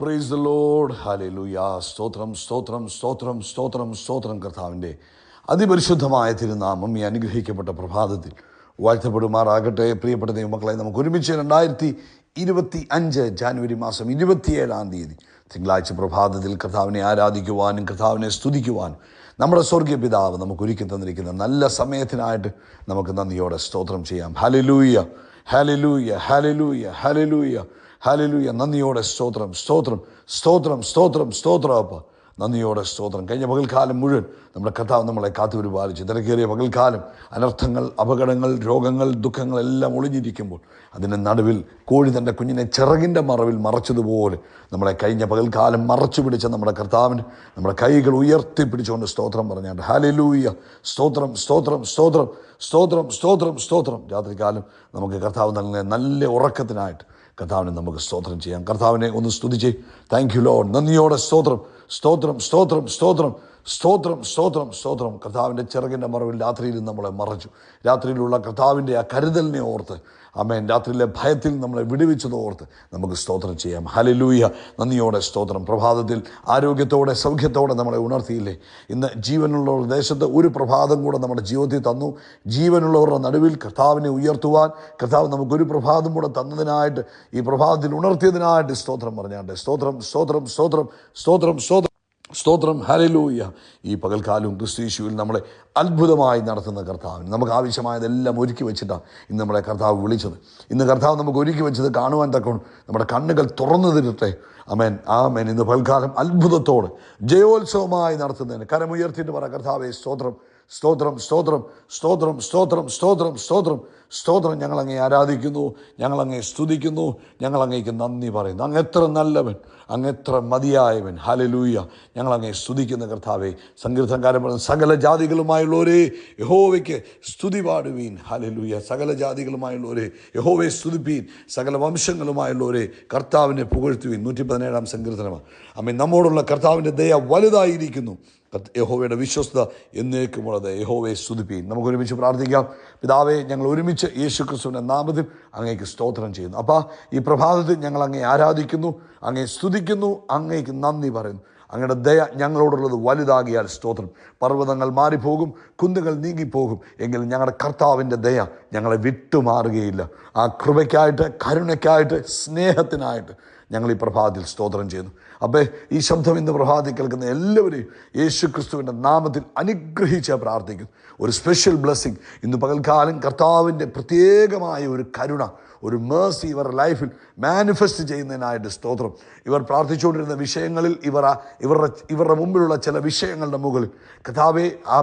Praise the load ഹാലൂയ സ്തോത്രം സ്തോത്രം സ്തോത്രം സ്തോത്രം സ്തോത്രം കർത്താവിന്റെ അതിപരിശുദ്ധമായ തിരുനാമം ഈ അനുഗ്രഹിക്കപ്പെട്ട പ്രഭാതത്തിൽ വാഴ്ത്തപ്പെടുമാറാകട്ടെ. പ്രിയപ്പെട്ട ദൈവമക്കളെ നമുക്ക് ഒരുമിച്ച് രണ്ടായിരത്തി ഇരുപത്തി അഞ്ച് ജാനുവരി മാസം ഇരുപത്തിയേഴാം തീയതി തിങ്കളാഴ്ച പ്രഭാതത്തിൽ കർത്താവിനെ ആരാധിക്കുവാനും കർത്താവിനെ സ്തുതിക്കുവാനും നമ്മുടെ സ്വർഗീയ പിതാവ് നമുക്ക് ഒരുക്കി തന്നിരിക്കുന്ന നല്ല സമയത്തിനായിട്ട് നമുക്ക് നന്ദിയോടെ സ്തോത്രം ചെയ്യാം. ഹലലൂയ ഹലലൂയ ഹലലൂയ ഹലലൂയ ഹാലലൂയ നന്ദിയോടെ സ്തോത്രം സ്തോത്രം സ്തോത്രം സ്തോത്രം സ്തോത്രം അപ്പ നന്ദിയോടെ സ്തോത്രം. കഴിഞ്ഞ പകൽക്കാലം മുഴുവൻ നമ്മുടെ കഥാവ് നമ്മളെ കാത്തുപരിപാലിച്ചു തിരക്കേറിയ പകൽക്കാലം അനർത്ഥങ്ങൾ അപകടങ്ങൾ രോഗങ്ങൾ ദുഃഖങ്ങൾ എല്ലാം ഒളിഞ്ഞിരിക്കുമ്പോൾ അതിന്റെ നടുവിൽ കോഴി തന്റെ കുഞ്ഞിനെ ചിറകിന്റെ മറവിൽ മറച്ചതുപോലെ നമ്മളെ കഴിഞ്ഞ പകൽക്കാലം മറച്ചു പിടിച്ച നമ്മുടെ കർത്താവിന് നമ്മുടെ കൈകൾ ഉയർത്തി പിടിച്ചുകൊണ്ട് സ്തോത്രം പറഞ്ഞാണ്ട് ഹാലലൂയ സ്തോത്രം സ്തോത്രം സ്തോത്രം സ്തോത്രം സ്തോത്രം സ്തോത്രം. രാത്രികാലം നമുക്ക് കർത്താവ് നൽകുന്ന നല്ല ഉറക്കത്തിനായിട്ട് കർത്താവിനെ നമുക്ക് സ്തോത്രം ചെയ്യാം. കർത്താവിനെ ഒന്ന് സ്തുതിച്ച്. താങ്ക് യു ലോഡ് നന്ദിയോടെ സ്തോത്രം. സ്തോത്രം സ്തോത്രം സ്തോത്രം. സ്തോത്രം സ്തോത്രം സ്തോത്രം. കർത്താവിന്റെ ചിറകിന്റെ മറവിൽ രാത്രിയിൽ നമ്മളെ മറച്ചു. രാത്രിയിലുള്ള കർത്താവിന്റെ ആ കരുതലിനെ ഓർത്ത് അമ്മേൻ രാത്രിയിലെ ഭയത്തിൽ നമ്മളെ വിടുവിച്ചത് ഓർത്ത് നമുക്ക് സ്തോത്രം ചെയ്യാം. ഹലലൂയ നന്ദിയോടെ സ്തോത്രം. പ്രഭാതത്തിൽ ആരോഗ്യത്തോടെ സൗഖ്യത്തോടെ നമ്മളെ ഉണർത്തിയില്ലേ? ഇന്ന് ജീവനുള്ള ദേശത്ത് ഒരു പ്രഭാതം കൂടെ നമ്മുടെ ജീവിതത്തിൽ തന്നു. ജീവനുള്ളവരുടെ നടുവിൽ കർത്താവിനെ ഉയർത്തുവാൻ കർത്താവ് നമുക്കൊരു പ്രഭാതം കൂടെ തന്നതിനായിട്ട് ഈ പ്രഭാതത്തിൽ ഉണർത്തിയതിനായിട്ട് സ്തോത്രം പറഞ്ഞാണ്ട് സ്തോത്രം സ്തോത്രം സ്തോത്രം സ്തോത്രം സ്തോത്രം. സ്തോത്രം. ഹരലൂയ ഈ പകൽക്കാലവും ക്രിസ്തീശുവിൽ നമ്മളെ അത്ഭുതമായി നടത്തുന്ന കർത്താവിന്. നമുക്ക് ആവശ്യമായതെല്ലാം ഒരുക്കി വെച്ചിട്ടാണ് ഇന്ന് നമ്മളെ കർത്താവ് വിളിച്ചത്. ഇന്ന് കർത്താവ് നമുക്ക് ഒരുക്കി വെച്ചത് കാണുവാൻ തക്കണം നമ്മുടെ കണ്ണുകൾ തുറന്നു തരട്ടെ. അമേൻ ആമേൻ. ഇന്ന് പകൽക്കാലം അത്ഭുതത്തോടെ ജയോത്സവമായി നടത്തുന്നതിന് കരമുയർത്തിയിട്ട് പറ കർത്താവെ സ്തോത്രം. സ്തോത്രം സ്തോത്രം സ്തോത്രം സ്തോത്രം സ്തോത്രം സ്തോത്രം. സ്തോത്രം ഞങ്ങളങ്ങേ ആരാധിക്കുന്നു ഞങ്ങളങ്ങേ സ്തുതിക്കുന്നു ഞങ്ങളങ്ങേക്ക് നന്ദി പറയുന്നു. അങ്ങ് എത്ര നല്ലവൻ അങ്ങ് എത്ര മതിയായവൻ. ഹലലൂയ ഞങ്ങളങ്ങേ സ്തുതിക്കുന്ന കർത്താവെ സങ്കീർത്തനക്കാരൻ പറഞ്ഞു സകല ജാതികളുമായുള്ളവരെ യഹോവയ്ക്ക് സ്തുതി പാടുവീൻ. ഹലലൂയ സകല ജാതികളുമായുള്ളവരെ യഹോവയെ സ്തുതിപ്പീൻ. സകല വംശങ്ങളുമായുള്ളവരെ കർത്താവിനെ പുകഴ്ത്തുവീൻ. നൂറ്റി പതിനേഴാം സങ്കീർത്തനമാണ്. അമ്മ നമ്മോടുള്ള കർത്താവിന്റെ ദയ വലുതായിരിക്കുന്നു. യഹോവയുടെ വിശ്വസ്ത എന്നേക്കുമുള്ളത് യഹോവയെ സ്തുതിപ്പി നമുക്ക് ഒരുമിച്ച് പ്രാർത്ഥിക്കാം. പിതാവെ ഞങ്ങൾ ഒരുമിച്ച് യേശു ക്രിസ്തുവിന്റെ നാമത്തിൽ അങ്ങേക്ക് സ്തോത്രം ചെയ്യുന്നു. അപ്പോൾ ഈ പ്രഭാതത്തിൽ ഞങ്ങൾ അങ്ങേ ആരാധിക്കുന്നു അങ്ങേ സ്തുതിക്കുന്നു അങ്ങേക്ക് നന്ദി പറയുന്നു. അങ്ങയുടെ ദയ ഞങ്ങളോടുള്ളത് വലുതാകിയാൽ സ്തോത്രം. പർവതങ്ങൾ മാറിപ്പോകും കുന്നുകൾ നീങ്ങിപ്പോകും. എങ്കിലും ഞങ്ങളുടെ കർത്താവിന്റെ ദയ ഞങ്ങളെ വിട്ടുമാറുകയില്ല. ആ കൃപയ്ക്കായിട്ട് കരുണയ്ക്കായിട്ട് സ്നേഹത്തിനായിട്ട് ഞങ്ങൾ ഈ പ്രഭാതത്തിൽ സ്തോത്രം ചെയ്യുന്നു. അപ്പേ ഈ ശബ്ദം ഇന്ന് പ്രഭാതി കേൾക്കുന്ന എല്ലാവരെയും യേശു ക്രിസ്തുവിന്റെ നാമത്തിൽ അനുഗ്രഹിച്ച് പ്രാർത്ഥിക്കുന്നു. ഒരു സ്പെഷ്യൽ ബ്ലെസ്സിങ് ഇന്ന് പകൽക്കാലം കർത്താവിന്റെ പ്രത്യേകമായ ഒരു കരുണ ഒരു മേഴ്സി ഇവർ ലൈഫിൽ മാനിഫെസ്റ്റ് ചെയ്യുന്നതിനായിട്ട് സ്തോത്രം. ഇവർ പ്രാർത്ഥിച്ചുകൊണ്ടിരുന്ന വിഷയങ്ങളിൽ ഇവർ ഇവരുടെ ഇവരുടെ മുമ്പിലുള്ള ചില വിഷയങ്ങളുടെ മുകളിൽ കഥാവെ ആ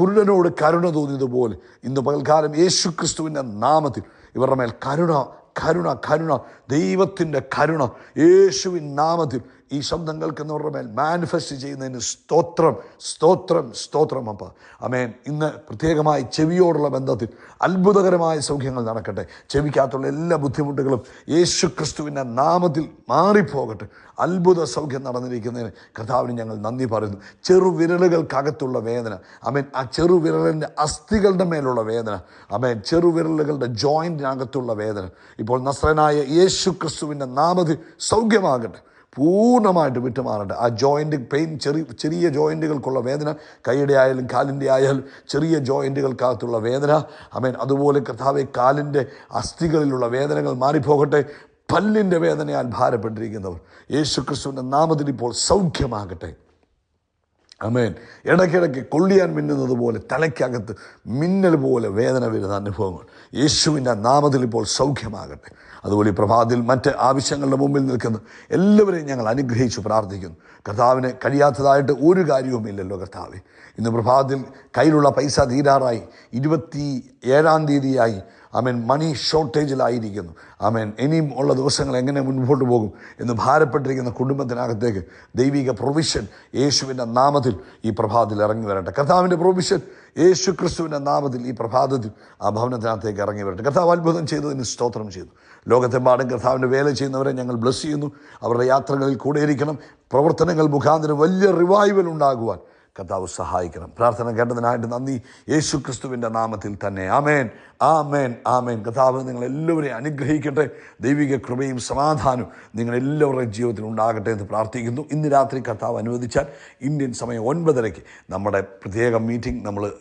കുരുടനോട് കരുണ തോന്നിയതുപോലെ ഇന്ന് പകൽക്കാലം യേശു ക്രിസ്തുവിന്റെ നാമത്തിൽ ഇവരുടെ മേൽ കരുണ കരുണ കരുണ ദൈവത്തിന്റെ കരുണ യേശുവിൻ നാമത്തിൽ ഈ ശബ്ദം കേൾക്കുന്നവരുടെ മേൽ മാനിഫെസ്റ്റ് ചെയ്യുന്നതിന് സ്തോത്രം സ്തോത്രം സ്തോത്രം അപ്പ. അമേൻ ഇന്ന് പ്രത്യേകമായി ചെവിയോടുള്ള ബന്ധത്തിൽ അത്ഭുതകരമായ സൗഖ്യങ്ങൾ നടക്കട്ടെ. ചെവിക്കകത്തുള്ള എല്ലാ ബുദ്ധിമുട്ടുകളും യേശു ക്രിസ്തുവിന്റെ നാമത്തിൽ മാറിപ്പോകട്ടെ. അത്ഭുത സൗഖ്യം നടന്നിരിക്കുന്നതിന് കഥാവിന് ഞങ്ങൾ നന്ദി പറയുന്നു. ചെറുവിരലുകൾക്കകത്തുള്ള വേദന. അമേൻ ആ ചെറുവിരലിന്റെ അസ്ഥികളുടെ മേലുള്ള വേദന. അമേൻ ചെറുവിരലുകളുടെ ജോയിന്റിനകത്തുള്ള വേദന. ഇപ്പോൾ നസ്രനായ യേശു ക്രിസ്തുവിന്റെ നാമത്തിൽ സൗഖ്യമാകട്ടെ. പൂർണമായിട്ട് വിട്ടുമാറട്ടെ ആ ജോയിന്റ് പെയിൻ ചെറിയ ചെറിയ ജോയിന്റുകൾക്കുള്ള വേദന കൈയുടെ ആയാലും കാലിന്റെ ആയാലും ചെറിയ ജോയിന്റുകൾക്കകത്തുള്ള വേദന. അമേൻ അതുപോലെ കർത്താവെ കാലിന്റെ അസ്ഥികളിലുള്ള വേദനകൾ മാറിപ്പോകട്ടെ. പല്ലിന്റെ വേദനയാൽ ഭാരപ്പെട്ടിരിക്കുന്നവർ. യേശു ക്രിസ്തുവിന്റെ നാമത്തിൽ ഇപ്പോൾ സൗഖ്യമാകട്ടെ. അമേൻ ഇടയ്ക്കിടയ്ക്ക് കൊള്ളിയാൻ മിന്നുന്നത് പോലെ തലയ്ക്കകത്ത് മിന്നൽ പോലെ വേദന വരുന്ന അനുഭവങ്ങൾ. യേശുവിന്റെ നാമത്തിൽ ഇപ്പോൾ സൗഖ്യമാകട്ടെ. അതുപോലെ ഈ പ്രഭാതത്തിൽ മറ്റ് ആവശ്യങ്ങളുടെ മുമ്പിൽ നിൽക്കുന്ന എല്ലാവരെയും ഞങ്ങൾ അനുഗ്രഹിച്ചു പ്രാർത്ഥിക്കുന്നു. കർത്താവിന് കഴിയാത്തതായിട്ട് ഒരു കാര്യവുമില്ലല്ലോ കർത്താവ്. ഇന്ന് പ്രഭാതത്തിൽ കയ്യിലുള്ള പൈസ തീരാറായി. ഇരുപത്തി ഏഴാം തീയതിയായി. ആമേൻ മണി ഷോർട്ടേജിലായിരിക്കുന്നു. ആമേൻ ഇനിയും ഉള്ള ദിവസങ്ങൾ എങ്ങനെ മുൻപോട്ട് പോകും എന്ന് ഭാരപ്പെട്ടിരിക്കുന്ന കുടുംബത്തിനകത്തേക്ക് ദൈവിക പ്രൊവിഷൻ യേശുവിന്റെ നാമത്തിൽ ഈ പ്രഭാതത്തിൽ ഇറങ്ങി വരട്ടെ. കർത്താവിന്റെ പ്രൊവിഷൻ യേശു ക്രിസ്തുവിന്റെ നാമത്തിൽ ഈ പ്രഭാതത്തിൽ ആ ഭവനത്തിനകത്തേക്ക് ഇറങ്ങി വരട്ടെ. കർത്താവ് അത്ഭുതം ചെയ്തതിന് സ്തോത്രം ചെയ്തു ലോകത്തെമ്പാടും കർത്താവിന്റെ വേല ചെയ്യുന്നവരെ ഞങ്ങൾ ബ്ലസ് ചെയ്യുന്നു. അവരുടെ യാത്രകളിൽ കൂടെയിരിക്കണം. പ്രവർത്തനങ്ങൾ മുഖാന്തരം വലിയ റിവൈവൽ ഉണ്ടാകുവാൻ കർത്താവ് സഹായിക്കണം. പ്രാർത്ഥന കേട്ടതിനായിട്ട് നന്ദി. യേശു ക്രിസ്തുവിന്റെ നാമത്തിൽ തന്നെ. ആമേൻ. ആമേൻ. ആമേൻ. കർത്താവ് നിങ്ങളെല്ലാവരെയും അനുഗ്രഹിക്കട്ടെ. ദൈവിക കൃപയും സമാധാനവും നിങ്ങളെല്ലാവരുടെയും ജീവിതത്തിൽ ഉണ്ടാകട്ടെ എന്ന് പ്രാർത്ഥിക്കുന്നു. ഇന്ന് രാത്രി കർത്താവ് അനുവദിച്ചാൽ ഇന്ത്യൻ സമയം ഒൻപതരയ്ക്ക് നമ്മുടെ പ്രത്യേക മീറ്റിംഗ് നമ്മൾ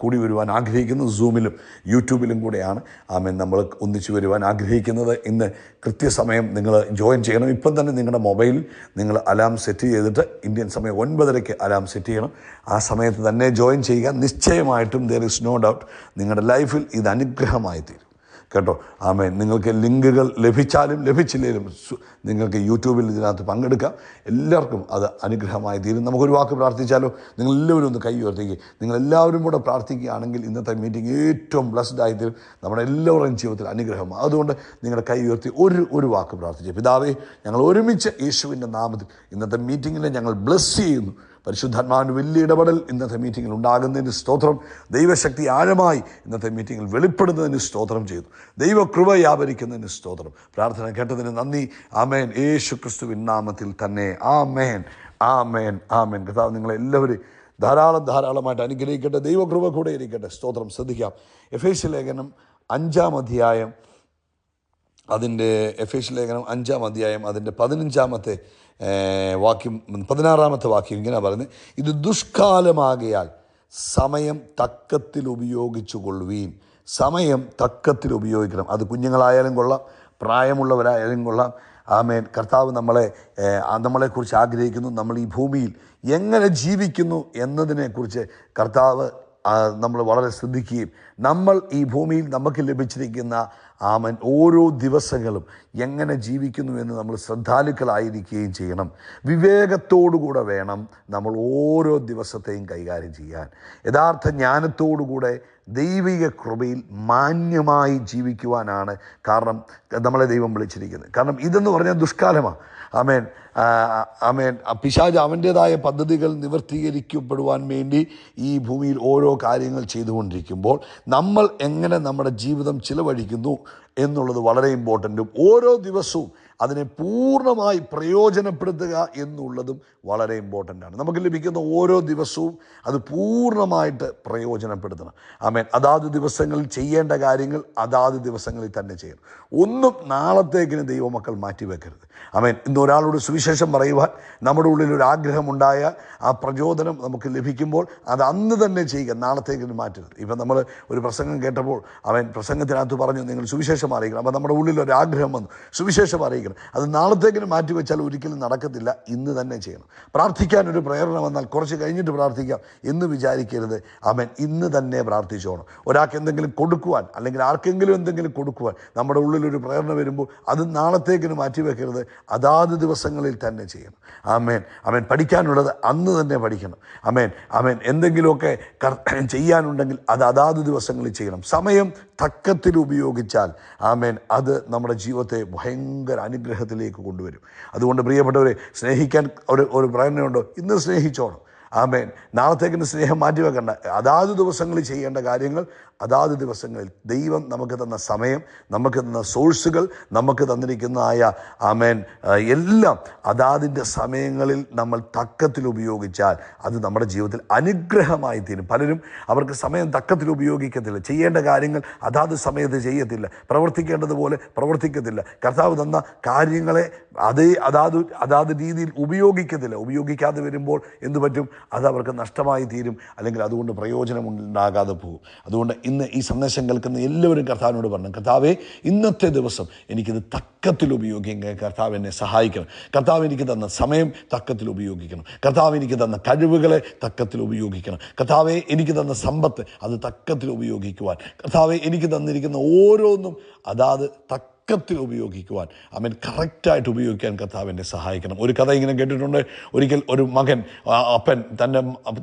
കൂടി വരുവാൻ ആഗ്രഹിക്കുന്നു. സൂമിലും യൂട്യൂബിലും കൂടെയാണ്. ആമേൻ. നമ്മൾ ഒന്നിച്ചു വരുവാൻ ആഗ്രഹിക്കുന്നത്. ഇന്ന് കൃത്യസമയം നിങ്ങൾ ജോയിൻ ചെയ്യണം. ഇപ്പം തന്നെ നിങ്ങളുടെ മൊബൈലിൽ നിങ്ങൾ അലാം സെറ്റ് ചെയ്തിട്ട് ഇന്ത്യൻ സമയം ഒൻപതരയ്ക്ക് അലാം സെറ്റ് ചെയ്യണം. ആ സമയത്ത് തന്നെ ജോയിൻ ചെയ്യുക. നിശ്ചയമായിട്ടും ദർ ഇസ് നോ ഡൗട്ട് നിങ്ങളുടെ ലൈഫിൽ ഇത് അനുഗ്രഹമായി തീരും കേട്ടോ? ആമേ നിങ്ങൾക്ക് ലിങ്കുകൾ ലഭിച്ചാലും ലഭിച്ചില്ലെങ്കിലും നിങ്ങൾക്ക് യൂട്യൂബിൽ ഇതിനകത്ത് പങ്കെടുക്കാം. എല്ലാവർക്കും അത് അനുഗ്രഹമായി തീരും നമുക്കൊരു വാക്ക് പ്രാർത്ഥിച്ചാലോ? നിങ്ങൾ എല്ലാവരും ഒന്ന് കൈ ഉയർത്തിക്കുക നിങ്ങൾ എല്ലാവരും കൂടെ പ്രാർത്ഥിക്കുകയാണെങ്കിൽ ഇന്നത്തെ മീറ്റിംഗ് ഏറ്റവും ബ്ലസ്ഡ് ആയി തീരും നമ്മുടെ എല്ലാവരുടെയും ജീവിതത്തിൽ അനുഗ്രഹമാണ് അതുകൊണ്ട് നിങ്ങളുടെ കൈ ഉയർത്തി ഒരു ഒരു വാക്ക് പ്രാർത്ഥിച്ചു. പിതാവേ ഞങ്ങൾ ഒരുമിച്ച് യേശുവിന്റെ നാമത്തിൽ ഇന്നത്തെ മീറ്റിങ്ങിനെ ഞങ്ങൾ ബ്ലസ് ചെയ്യുന്നു. പരിശുദ്ധാത്മാവിന്റെ വലിയ ഇടപെടൽ ഇന്നത്തെ മീറ്റിങ്ങിൽ ഉണ്ടാകുന്നതിന് സ്തോത്രം. ദൈവശക്തി ആഴമായി ഇന്നത്തെ മീറ്റിങ്ങിൽ വെളിപ്പെടുന്നതിന് സ്തോത്രം ചെയ്തു. ദൈവകൃപ വ്യാപരിക്കുന്നതിന് സ്തോത്രം. പ്രാർത്ഥന കേട്ടതിന് നന്ദി. ആമേൻ. യേശു ക്രിസ്തുവിൻ നാമത്തിൽ തന്നെ. ആമേൻ. ആമേൻ. ആമേൻ. കഥാവ് നിങ്ങളെല്ലാവരും ധാരാളം ധാരാളമായിട്ട് അനുഗ്രഹിക്കട്ടെ. ദൈവകൃപ കൂടെ ഇരിക്കട്ടെ. സ്തോത്രം. ശ്രദ്ധിക്കാം. എഫ് എസ് ലേഖനം അഞ്ചാം അധ്യായം അതിന്റെ എഫേസ് ലേഖനം അഞ്ചാം അധ്യായം അതിന്റെ പതിനഞ്ചാമത്തെ വാക്യം പതിനാറാമത്തെ വാക്യം ഇങ്ങനെ പറയുന്നത്. ഇത് ദുഷ്കാലമാകയാൽ സമയം തക്കത്തിൽ ഉപയോഗിച്ചു കൊള്ളുവീൻ. സമയം തക്കത്തിൽ ഉപയോഗിക്കണം. അത് കുഞ്ഞുങ്ങളായാലും കൊള്ളാം പ്രായമുള്ളവരായാലും കൊള്ളാം. ആമേൻ. കർത്താവ് നമ്മളെ നമ്മളെക്കുറിച്ച് ആഗ്രഹിക്കുന്നു. നമ്മൾ ഈ ഭൂമിയിൽ എങ്ങനെ ജീവിക്കുന്നു എന്നതിനെക്കുറിച്ച് കർത്താവ് നമ്മൾ വളരെ ശ്രദ്ധിക്കുകയും നമ്മൾ ഈ ഭൂമിയിൽ നമുക്ക് ലഭിച്ചിരിക്കുന്ന ആമൻ ഓരോ ദിവസങ്ങളും എങ്ങനെ ജീവിക്കുന്നു എന്ന് നമ്മൾ ശ്രദ്ധാലുക്കളായിരിക്കുകയും ചെയ്യണം. വിവേകത്തോടുകൂടെ വേണം നമ്മൾ ഓരോ ദിവസത്തെയും കൈകാര്യം ചെയ്യാൻ. യഥാർത്ഥ ജ്ഞാനത്തോടുകൂടെ ദൈവിക കൃപയിൽ മാന്യമായി ജീവിക്കുവാനാണ് കാരണം നമ്മളെ ദൈവം വിളിച്ചിരിക്കുന്നത്. കാരണം ഇതെന്ന് പറഞ്ഞാൽ ദുഷ്കാലമാണ് ആമേൻ. ആമേൻ. പിശാജ് അവന്റേതായ പദ്ധതികൾ നിവർത്തീകരിക്കപ്പെടുവാൻ വേണ്ടി ഈ ഭൂമിയിൽ ഓരോ കാര്യങ്ങൾ ചെയ്തുകൊണ്ടിരിക്കുമ്പോൾ നമ്മൾ എങ്ങനെ നമ്മുടെ ജീവിതം ചിലവഴിക്കുന്നു എന്നുള്ളത് വളരെ ഇമ്പോർട്ടന്റും ഓരോ ദിവസവും അതിനെ പൂർണമായി പ്രയോജനപ്പെടുത്തുക എന്നുള്ളതും വളരെ ഇമ്പോർട്ടന്റ് ആണ്. നമുക്ക് ലഭിക്കുന്ന ഓരോ ദിവസവും അത് പൂർണമായിട്ട് പ്രയോജനപ്പെടുത്തണം. ആമേൻ. അതാത് ദിവസങ്ങളിൽ ചെയ്യേണ്ട കാര്യങ്ങൾ അതാത് ദിവസങ്ങളിൽ തന്നെ ചെയ്യണം. ഒന്നും നാളത്തേക്കിന് ദൈവമക്കൾ മാറ്റിവെക്കരുത്. ആമേൻ. ഇന്ന് ഒരാളോട് സുവിശേഷം പറയുവാൻ നമ്മുടെ ഉള്ളിൽ ഒരു ആഗ്രഹമുണ്ടായ ആ പ്രചോദനം നമുക്ക് ലഭിക്കുമ്പോൾ അത് അന്ന് തന്നെ ചെയ്യുക. നാളത്തേക്കിന് മാറ്റരുത്. ഇപ്പം നമ്മൾ ഒരു പ്രസംഗം കേട്ടപ്പോൾ അവൻ പ്രസംഗത്തിനകത്ത് പറഞ്ഞു നിങ്ങൾ സുവിശേഷം അറിയിക്കണം. അപ്പം നമ്മുടെ ഉള്ളിൽ ഒരു ആഗ്രഹം വന്നു. സുവിശേഷം അറിയിക്കണം. അത് നാളത്തേക്കിന് മാറ്റി വെച്ചാൽ ഒരിക്കലും നടക്കത്തില്ല. ഇന്ന് തന്നെ ചെയ്യണം. പ്രാർത്ഥിക്കാൻ ഒരു പ്രേരണ വന്നാൽ കുറച്ച് കഴിഞ്ഞിട്ട് പ്രാർത്ഥിക്കാം എന്ന് വിചാരിക്കരുത്. അവൻ ഇന്ന് തന്നെ പ്രാർത്ഥിച്ചോണം ഒരാൾക്ക് എന്തെങ്കിലും കൊടുക്കുവാൻ അല്ലെങ്കിൽ ആർക്കെങ്കിലും എന്തെങ്കിലും കൊടുക്കുവാൻ നമ്മുടെ ഉള്ളിലൊരു പ്രേരണ വരുമ്പോൾ അത് നാളത്തേക്കിന് മാറ്റിവെക്കരുത് അതാത് ദിവസങ്ങളിൽ തന്നെ ചെയ്യണം. ആമേൻ. അവൻ പഠിക്കാനുള്ളത് അന്ന് തന്നെ പഠിക്കണം. അമേൻ അമേൻ എന്തെങ്കിലുമൊക്കെ ചെയ്യാനുണ്ടെങ്കിൽ അത് അതാത് ദിവസങ്ങളിൽ ചെയ്യണം. സമയം തക്കത്തിൽ ഉപയോഗിച്ചാൽ ആമേൻ അത് നമ്മുടെ ജീവിതത്തെ ഭയങ്കര അനുഗ്രഹത്തിലേക്ക് കൊണ്ടുവരും. അതുകൊണ്ട് പ്രിയപ്പെട്ടവരെ സ്നേഹിക്കാൻ ഒരു ഒരു പ്രേരണയുണ്ടോ? ഇന്ന് സ്നേഹിച്ചോണം. ആമേൻ. നാളത്തേക്കിന് സ്നേഹം മാറ്റിവെക്കണ്ട. അതാത് ദിവസങ്ങളിൽ ചെയ്യേണ്ട കാര്യങ്ങൾ അതാത് ദിവസങ്ങളിൽ ദൈവം നമുക്ക് തന്ന സമയം നമുക്ക് തന്ന സോഴ്സുകൾ നമുക്ക് തന്നിരിക്കുന്നതായ ആമേൻ എല്ലാം അതാതിന്റെ സമയങ്ങളിൽ നമ്മൾ തക്കത്തിൽ ഉപയോഗിച്ചാൽ അത് നമ്മുടെ ജീവിതത്തിൽ അനുഗ്രഹമായി തീരും. പലരും അവർക്ക് സമയം തക്കത്തിൽ ഉപയോഗിക്കത്തില്ല. ചെയ്യേണ്ട കാര്യങ്ങൾ അതാത് സമയത്ത് ചെയ്യത്തില്ല. പ്രവർത്തിക്കേണ്ടതുപോലെ പ്രവർത്തിക്കത്തില്ല. കർത്താവ് തന്ന കാര്യങ്ങളെ അതേ അതാത് അതാത് രീതിയിൽ ഉപയോഗിക്കത്തില്ല. ഉപയോഗിക്കാതെ വരുമ്പോൾ എന്തു പറ്റും? അത് അവർക്ക് നഷ്ടമായി തീരും. അല്ലെങ്കിൽ അതുകൊണ്ട് പ്രയോജനം ഉണ്ടാകാതെ പോകും. അതുകൊണ്ട് ഇന്ന് ഈ സന്ദേശം കേൾക്കുന്ന എല്ലാവരും കർത്താവിനോട് പറഞ്ഞു കർത്താവെ ഇന്നത്തെ ദിവസം എനിക്കിത് തക്കത്തിൽ ഉപയോഗിക്കാൻ കർത്താവ് എന്നെ സഹായിക്കണം. കർത്താവ് എനിക്ക് തന്ന സമയം തക്കത്തിൽ ഉപയോഗിക്കണം. കർത്താവ് എനിക്ക് തന്ന കഴിവുകളെ തക്കത്തിൽ ഉപയോഗിക്കണം. കർത്താവെ എനിക്ക് തന്ന സമ്പത്ത് അത് തക്കത്തിൽ ഉപയോഗിക്കുവാൻ. കർത്താവെ എനിക്ക് തന്നിരിക്കുന്ന ഓരോന്നും അതാത് തക്ക തക്കത്തിൽ ഉപയോഗിക്കുവാൻ അവൻ കറക്റ്റായിട്ട് ഉപയോഗിക്കാൻ എന്നെ സഹായിക്കണം. ഒരു കഥ ഇങ്ങനെ കേട്ടിട്ടുണ്ട്. ഒരിക്കൽ ഒരു മകൻ അപ്പൻ തന്റെ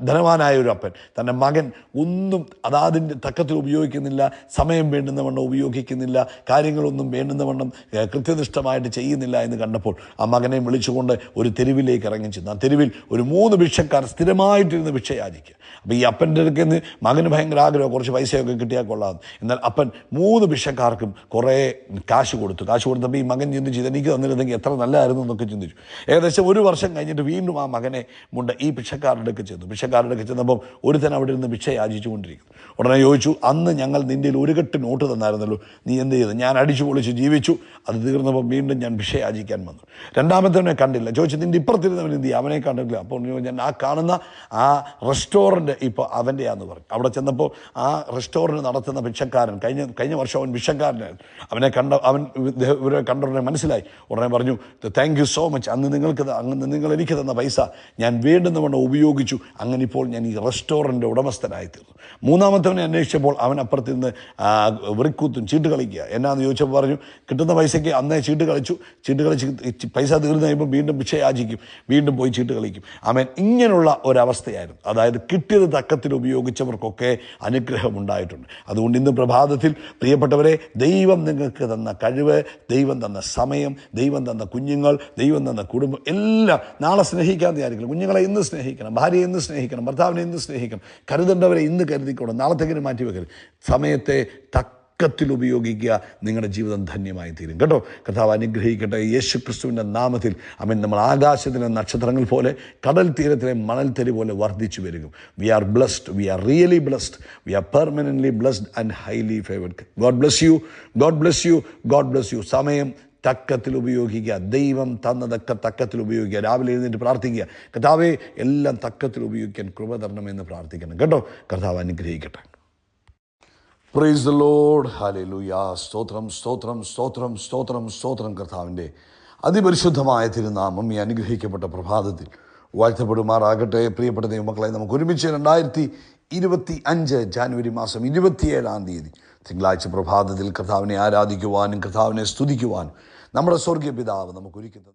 ധനവാനായ ഒരു അപ്പൻ തന്റെ മകൻ ഒന്നും അതാതിന്റെ തക്കത്തിൽ ഉപയോഗിക്കുന്നില്ല സമയം വേണ്ടുന്ന വണ്ണം ഉപയോഗിക്കുന്നില്ല കാര്യങ്ങളൊന്നും വേണ്ടുന്ന വണ്ണം ഏഹ്, കൃത്യനിഷ്ഠമായിട്ട് ചെയ്യുന്നില്ല എന്ന് കണ്ടപ്പോൾ ആ മകനെ വിളിച്ചുകൊണ്ട് ഒരു തെരുവിലേക്ക് ഇറങ്ങി ചെന്നു. ആ തെരുവിൽ ഒരു മൂന്ന് ഭിക്ഷക്കാർ സ്ഥിരമായിട്ടിരുന്ന് ഭിക്ഷയാചിക്കുക അപ്പോൾ ഈ അപ്പന്റെ അടുക്കൽ നിന്ന് മകന് ഭയങ്കര ആഗ്രഹം കുറച്ച് പൈസയൊക്കെ കിട്ടിയാൽ കൊള്ളാം. എന്നാൽ അപ്പൻ മൂന്ന് ഭിക്ഷക്കാർക്കും കുറേ കാശ് കൊടുത്തു. കാശ് കൊടുത്തപ്പോൾ ഈ മകൻ ചിന്തിച്ചു ഇതെനിക്ക് തന്നിരുന്നെങ്കിൽ എത്ര നല്ലതായിരുന്നു എന്നൊക്കെ ചിന്തിച്ചു. ഏകദേശം ഒരു വർഷം കഴിഞ്ഞിട്ട് വീണ്ടും ആ മകനെ മുണ്ട ഈ ഭിക്ഷക്കാരുടെ ഒക്കെ ചെന്നു. ഭിക്ഷക്കാരുടെ ഒക്കെ ചെന്നപ്പം ഒരുത്തൻ അവിടെ ഇരുന്ന് ഭിക്ഷ യാചിച്ചുകൊണ്ടിരിക്കുന്നു. ഉടനെ ചോദിച്ചു അന്ന് ഞങ്ങൾ നിന്റെ ഒരു കെട്ട് നോട്ട് തന്നായിരുന്നല്ലോ. നീ എന്ത് ചെയ്തു? ഞാൻ അടിച്ചു പൊളിച്ച് ജീവിച്ചു. അത് തീർന്നപ്പോൾ വീണ്ടും ഞാൻ ഭിക്ഷ യാചിക്കാൻ വന്നു. രണ്ടാമത്തവനെ കണ്ടില്ല. ചോദിച്ചു നിന്റെ ഇപ്പുറത്തിരുന്നവൻ എന്ത് അവനെ കണ്ടില്ല അപ്പോൾ ഞാൻ ആ കാണുന്ന ആ റെസ്റ്റോറന്റ് ഇപ്പോൾ അവന്റെയാന്ന് പറഞ്ഞു. അവിടെ ചെന്നപ്പോൾ ആ റെസ്റ്റോറന്റ് നടത്തുന്ന ഭിക്ഷക്കാരൻ കഴിഞ്ഞ കഴിഞ്ഞ വർഷം അവൻ ഭിക്ഷക്കാരനായിരുന്നു. അവനെ കണ്ട അവൻ ഇദ്ദേഹം ഇവരെ കണ്ട ഉടനെ മനസ്സിലായി. ഉടനെ പറഞ്ഞു താങ്ക് യു സോ മച്ച് അന്ന് നിങ്ങൾക്ക് അന്ന് നിങ്ങൾ എനിക്ക് തന്ന പൈസ ഞാൻ വേണ്ടുന്നവണ്ണം ഉപയോഗിച്ചു. അങ്ങനെ ഇപ്പോൾ ഞാൻ ഈ റെസ്റ്റോറന്റ് ഉടമസ്ഥനായി തീർന്നു മൂന്നാമത്തവനെ അന്വേഷിച്ചപ്പോൾ അവൻ അപ്പുറത്ത് നിന്ന് വെറുക്കൂത്തും ചീട്ട് കളിക്കുക. എന്നാന്ന് ചോദിച്ചപ്പോൾ പറഞ്ഞു കിട്ടുന്ന പൈസയ്ക്ക് അന്നേ ചീട്ട് കളിച്ചു. ചീട്ട് കളിച്ച് പൈസ തീർന്നു കഴിയുമ്പോൾ വീണ്ടും ഭിക്ഷ യാചിക്കും വീണ്ടും പോയി ചീട്ട് കളിക്കും. അവൻ ഇങ്ങനെയുള്ള ഒരവസ്ഥയായിരുന്നു. അതായത് കിട്ടിയത് തക്കത്തിൽ ഉപയോഗിച്ചവർക്കൊക്കെ അനുഗ്രഹം ഉണ്ടായിട്ടുണ്ട്. അതുകൊണ്ട് ഇന്ന് പ്രഭാതത്തിൽ പ്രിയപ്പെട്ടവരെ ദൈവം നിങ്ങൾക്ക് തന്ന കഴിവ് ദൈവം തന്ന സമയം ദൈവം തന്ന കുഞ്ഞുങ്ങൾ ദൈവം തന്ന കുടുംബം എല്ലാം നാളെ സ്നേഹിക്കാൻ വിചാരിക്കണം കുഞ്ഞുങ്ങളെ ഇന്ന് സ്നേഹിക്കണം ഭാര്യയെ ഇന്ന് സ്നേഹിക്കണം ഭർത്താവിനെ ഇന്ന് സ്നേഹിക്കണം. കരുതേണ്ടവരെ ഇന്ന് കരുതിക്കോണം നാളത്തേക്കിന് മാറ്റി വെക്കരുത് സമയത്തെ തക്കത്തിൽ ഉപയോഗിക്കുക നിങ്ങളുടെ ജീവിതം ധന്യമായി തീരും കേട്ടോ? കർത്താവ് അനുഗ്രഹിക്കട്ടെ. യേശു ക്രിസ്തുവിന്റെ നാമത്തിൽ അമീൻ. നമ്മൾ ആകാശത്തിലെ നക്ഷത്രങ്ങൾ പോലെ കടൽ തീരത്തിലെ മണൽത്തരി പോലെ വർദ്ധിച്ചു വരികയും. We are blessed we are really blessed we are permanently blessed and highly favoured God bless you God bless you God bless you സമയം തക്കത്തിൽ ഉപയോഗിക്കുക. ദൈവം തന്നതൊക്കെ തക്കത്തിൽ ഉപയോഗിക്കുക. രാവിലെ എഴുന്നേറ്റ് പ്രാർത്ഥിക്കുക. കർത്താവെ എല്ലാം തക്കത്തിൽ ഉപയോഗിക്കാൻ കൃപ തരണമെന്ന് പ്രാർത്ഥിക്കണം. കേട്ടോ? കർത്താവ് അനുഗ്രഹിക്കട്ടെ. പ്രൈസ് ലോഡ് ഹാലൂയ സ്തോത്രം സ്തോത്രം സ്തോത്രം സ്തോത്രം സ്തോത്രം കർത്താവിന്റെ അതിപരിശുദ്ധമായ തിരുനാമം ഈ അനുഗ്രഹിക്കപ്പെട്ട പ്രഭാതത്തിൽ വാഴ്ത്തപ്പെടുമാറാകട്ടെ. പ്രിയപ്പെട്ട ദൈവമക്കളെ നമുക്ക് ഒരുമിച്ച് രണ്ടായിരത്തി ഇരുപത്തി അഞ്ച് ജാനുവരി മാസം ഇരുപത്തിയേഴാം തീയതി തിങ്കളാഴ്ച പ്രഭാതത്തിൽ കർത്താവിനെ ആരാധിക്കുവാനും കർത്താവിനെ സ്തുതിക്കുവാനും നമ്മുടെ സ്വർഗീയ പിതാവ് നമുക്ക് ഒരുക്കി തന്നു.